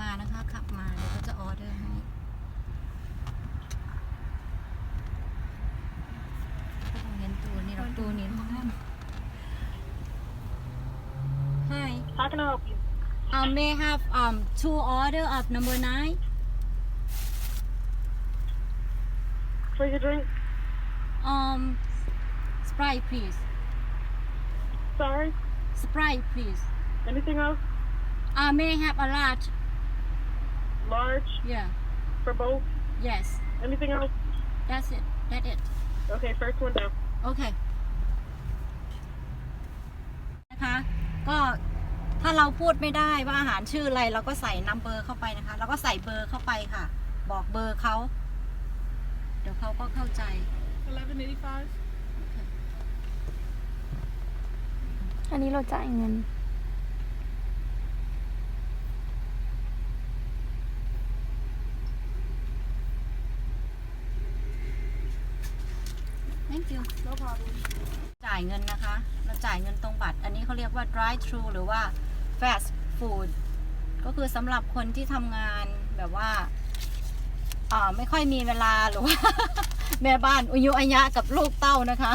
มานะคะ ขับมาเดี๋ยวก็จะออเดอร์ให้ก็ต้องเห็นตัวนี่เราตัวนี้มาก Hi How can I help you? um may I have um two order of number nine For your drink? um Sprite please Sorry. Sprite please Anything else? uh may I have a large Large yeah for both? yes Anything else? that's it that's it Okay, first one down. โอเค นะคะ ก็ถ้าเราพูดไม่ได้ว่าอาหารชื่ออะไรเราก็ใส่นัมเบอร์เข้าไปนะคะเราก็ใส่เบอร์เข้าไปค่ะ บอกเบอร์เขา เดี๋ยวเขาก็เข้าใจ 1185. อันนี้เราจ่ายเงิน thank you No problem. จ่ายเงินนะคะ เราจ่ายเงินตรงบัตร อันนี้เขาเรียกว่า drive thru หรือว่า fast food ก็คือสำหรับคนที่ทำงานแบบว่าไม่ค่อยมีเวลาหรือว่า แม่บ้านอุยุอัยะกับลูกเต้านะคะ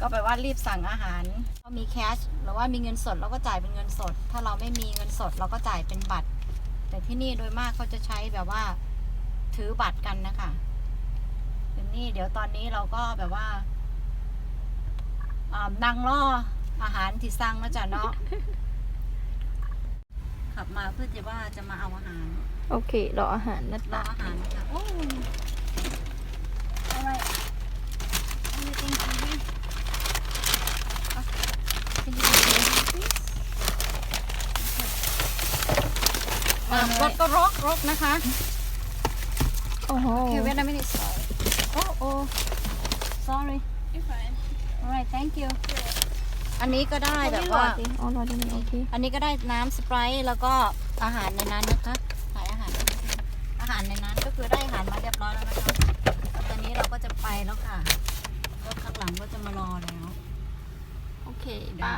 ก็แปลว่ารีบสั่งอาหารก็มีแคชหรือว่ามีเงินสดเราก็จ่ายเป็นเงินสด ถ้าเราไม่มีเงินสดเราก็จ่ายเป็นบัตร แต่ที่นี่โดยมากเขาจะใช้แบบว่าถือบัตรกันนะคะ เดี๋ยวนี้เดี๋ยวตอนนี้เราก็แบบว่าอ่านั่งรออาหารที่สั่งแล้วจ้ะเนาะ ขับมาเพื่อจะว่าจะมาเอาอาหาร โอเค รออาหารนะรอตาอาหารนะคะโอ้ย alright anything for me can you give me please อะรถก็รกรกนะคะ โอ้โหโอเค wait a minute sorry โอ้โอ้ sorry You're fine. alright thank you อันนี้ก็ได้แบบรอว่าสิอ๋อรอได้ไหมโอเคอันนี้ก็ได้น้ำสไปร์แล้วก็อาหารในนั้นนะคะขายอาหาร อาหารในนั้นก็คือได้อาหารมาเรียบร้อยแล้วนะคะแล้วตอนนี้เราก็จะไปแล้วค่ะรถข้างหลังก็จะมารอแล้ว โอเคเดี๋ยวป้า